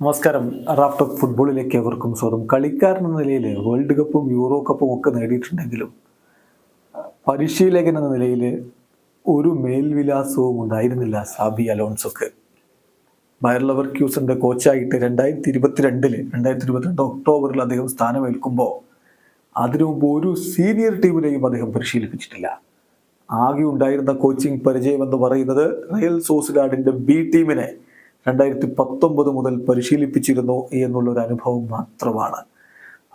നമസ്കാരം. Raft of ഫുട്ബോളിലേക്ക് അവർക്കും സ്വാഗതം. കളിക്കാരൻ എന്ന നിലയിൽ വേൾഡ് കപ്പും യൂറോ കപ്പും ഒക്കെ നേടിയിട്ടുണ്ടെങ്കിലും പരിശീലകൻ എന്ന നിലയിൽ ഒരു മേൽവിലാസവും ഉണ്ടായിരുന്നില്ല സാബി അലോൺസോക്ക്. ബയർലവർ ക്യൂസിന്റെ കോച്ചായിട്ട് രണ്ടായിരത്തി ഇരുപത്തിരണ്ടിൽ രണ്ടായിരത്തി ഇരുപത്തിരണ്ട് ഒക്ടോബറിൽ അദ്ദേഹം സ്ഥാനമേൽക്കുമ്പോൾ അതിനു മുമ്പ് ഒരു സീനിയർ ടീമിനെയും അദ്ദേഹം പരിശീലിപ്പിച്ചിട്ടില്ല. ആകെ ഉണ്ടായിരുന്ന കോച്ചിങ് പരിചയം എന്ന് പറയുന്നത് റയൽ സോസിലാഡിന്റെ ബി ടീമിനെ രണ്ടായിരത്തി പത്തൊമ്പത് മുതൽ പരിശീലിപ്പിച്ചിരുന്നു എന്നുള്ള ഒരു അനുഭവം മാത്രമാണ്.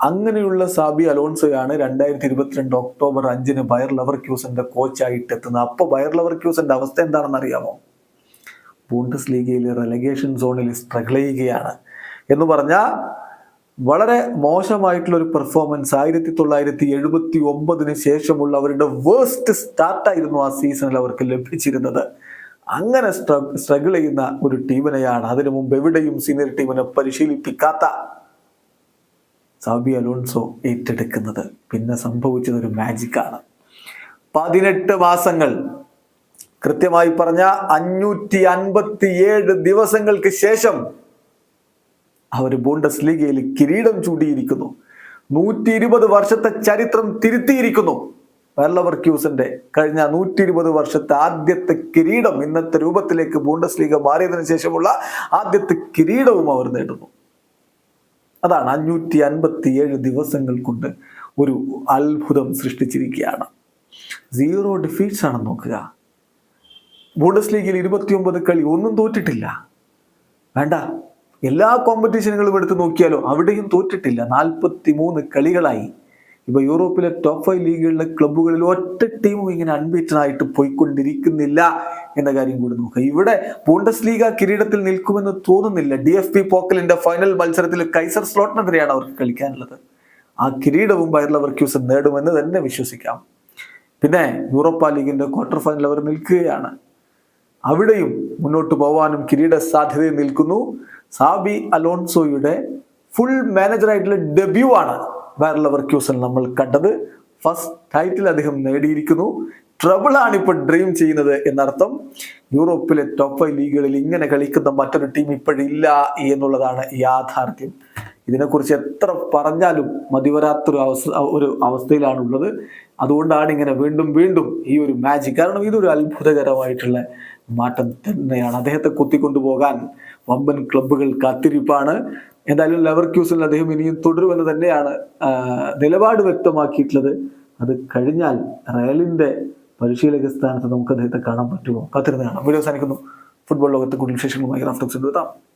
അങ്ങനെയുള്ള സാബി അലോൺസോയാണ് രണ്ടായിരത്തി ഇരുപത്തിരണ്ട് ഒക്ടോബർ അഞ്ചിന് ബയർ ലവർ ക്യൂസിന്റെ കോച്ചായിട്ട് എത്തുന്നത്. അപ്പോൾ ബയർ ലവർ ക്യൂസിന്റെ അവസ്ഥ എന്താണെന്ന് അറിയാമോ? ബൂണ്ടസ് ലീഗയിൽ റെലഗേഷൻ സോണിൽ സ്ട്രഗിൾ ചെയ്യുകയാണ്. എന്ന് പറഞ്ഞാൽ വളരെ മോശമായിട്ടുള്ള ഒരു പെർഫോമൻസ് ആയിരത്തി തൊള്ളായിരത്തി എഴുപത്തി ഒമ്പതിന് ശേഷമുള്ള അവരുടെ വേസ്റ്റ് സ്റ്റാർട്ടായിരുന്നു ആ സീസണിൽ അവർക്ക് ലഭിച്ചിരുന്നത്. അങ്ങനെ സ്ട്രഗിൾ ചെയ്യുന്ന ഒരു ടീമിനെയാണ് അതിനു മുമ്പ് എവിടെയും സീനിയർ ടീമിനെ പരിശീലിപ്പിക്കാത്ത സാബി അലോൺസോ ഏറ്റെടുക്കുന്നത്. പിന്നെ സംഭവിച്ചത് ഒരു മാജിക്കാണ് പതിനെട്ട് മാസങ്ങൾ. കൃത്യമായി പറഞ്ഞ അഞ്ഞൂറ്റി അൻപത്തി ഏഴ് ദിവസങ്ങൾക്ക് ശേഷം അവർ ബോണ്ടസ് ലീഗയിൽ കിരീടം ചൂടിയിരിക്കുന്നു നൂറ്റി ഇരുപത് വർഷത്തെ ചരിത്രം തിരുത്തിയിരിക്കുന്നു. വെർലവർക്യൂസിന്റെ കഴിഞ്ഞ നൂറ്റി ഇരുപത് വർഷത്തെ ആദ്യത്തെ കിരീടം ഇന്നത്തെ രൂപത്തിലേക്ക് ബോണ്ടസ് ലീഗ് മാറിയതിനു ശേഷമുള്ള ആദ്യത്തെ കിരീടവും അവർ നേടുന്നു. അതാണ് അഞ്ഞൂറ്റി അൻപത്തി ഏഴ് ദിവസങ്ങൾ കൊണ്ട് ഒരു അത്ഭുതം സൃഷ്ടിച്ചിരിക്കുകയാണ്. സീറോ ഡിഫീറ്റ്സ് ആണ് നോക്കുക. ബോണ്ടസ് ലീഗിൽ ഇരുപത്തിയൊമ്പത് കളി ഒന്നും തോറ്റിട്ടില്ല. വേണ്ട. എല്ലാ കോമ്പറ്റീഷനുകളും എടുത്ത് നോക്കിയാലോ അവിടെയും തോറ്റിട്ടില്ല. നാൽപ്പത്തി മൂന്ന് കളികളായി. ഇപ്പൊ യൂറോപ്പിലെ ടോപ്പ് ഫൈവ് ലീഗുകളിലെ ക്ലബ്ബുകളിൽ ഒറ്റ ടീമും ഇങ്ങനെ അൺബീറ്റഡ് ആയിട്ട് പോയിക്കൊണ്ടിരിക്കുന്നില്ല എന്ന കാര്യം കൂടി നോക്കുക ഇവിടെ ബൂണ്ടസ് ലീഗ കിരീടത്തിൽ നിൽക്കുമെന്ന് തോന്നുന്നില്ല. ഡി എഫ് പി പോക്കലിന്റെ ഫൈനൽ മത്സരത്തിൽ കൈസർ സ്ലോട്ടിനെതിരെയാണ് അവർക്ക് കളിക്കാനുള്ളത്. ആ കിരീടവും ബയർ ലവർക്യൂസ് നേടുമെന്ന് തന്നെ വിശ്വസിക്കാം. പിന്നെ യൂറോപ്പ ലീഗിന്റെ ക്വാർട്ടർ ഫൈനൽ അവർ നിൽക്കുകയാണ്. അവിടെയും മുന്നോട്ട് പോവാനും കിരീട സാധ്യതയും നിൽക്കുന്നു. സാബി അലോൺസോയുടെ ഫുൾ മാനേജറായിട്ടുള്ള ഡെബ്യൂ ആണ് വയർ ക്യൂസൽ നമ്മൾ കണ്ടത്. ഫസ്റ്റ് ടൈറ്റിൽ അദ്ദേഹം നേടിയിരിക്കുന്നു. ട്രബിൾ ആണ് ഇപ്പോൾ ഡ്രീം ചെയ്യുന്നത് എന്നർത്ഥം. യൂറോപ്പിലെ ടോപ്പ് ഫൈവ് ലീഗുകളിൽ ഇങ്ങനെ കളിക്കുന്ന മറ്റൊരു ടീം ഇപ്പോഴില്ല എന്നുള്ളതാണ് യാഥാർത്ഥ്യം. ഇതിനെക്കുറിച്ച് എത്ര പറഞ്ഞാലും മതിവരാത്തൊരു അവസ്ഥ ഒരു അവസ്ഥയിലാണുള്ളത്. അതുകൊണ്ടാണ് ഇങ്ങനെ വീണ്ടും വീണ്ടും ഈ ഒരു മാജിക് കാരണം ഇതൊരു അത്ഭുതകരമായിട്ടുള്ള മാറ്റം തന്നെയാണ്. അദ്ദേഹത്തെ കുത്തിക്കൊണ്ടുപോകാൻ വമ്പൻ ക്ലബ്ബുകൾ കാത്തിരിപ്പാണ്. എന്തായാലും ലെവർ ക്യൂസിൽ അദ്ദേഹം ഇനിയും തുടരുമെന്ന് തന്നെയാണ് നിലപാട് വ്യക്തമാക്കിയിട്ടുള്ളത്. അത് കഴിഞ്ഞാൽ റയലിന്റെ പരിശീലക സ്ഥാനത്ത് നമുക്ക് അദ്ദേഹത്തെ കാണാൻ പറ്റുമോ? കാത്തിരുന്ന് കാണാം. വീഡിയോ അവസാനിക്കുന്നു. ഫുട്ബോൾ ലോകത്തെ കൂടുതൽ വിശേഷങ്ങളുമായി റാഫ്റ്റോക്സ് എത്താം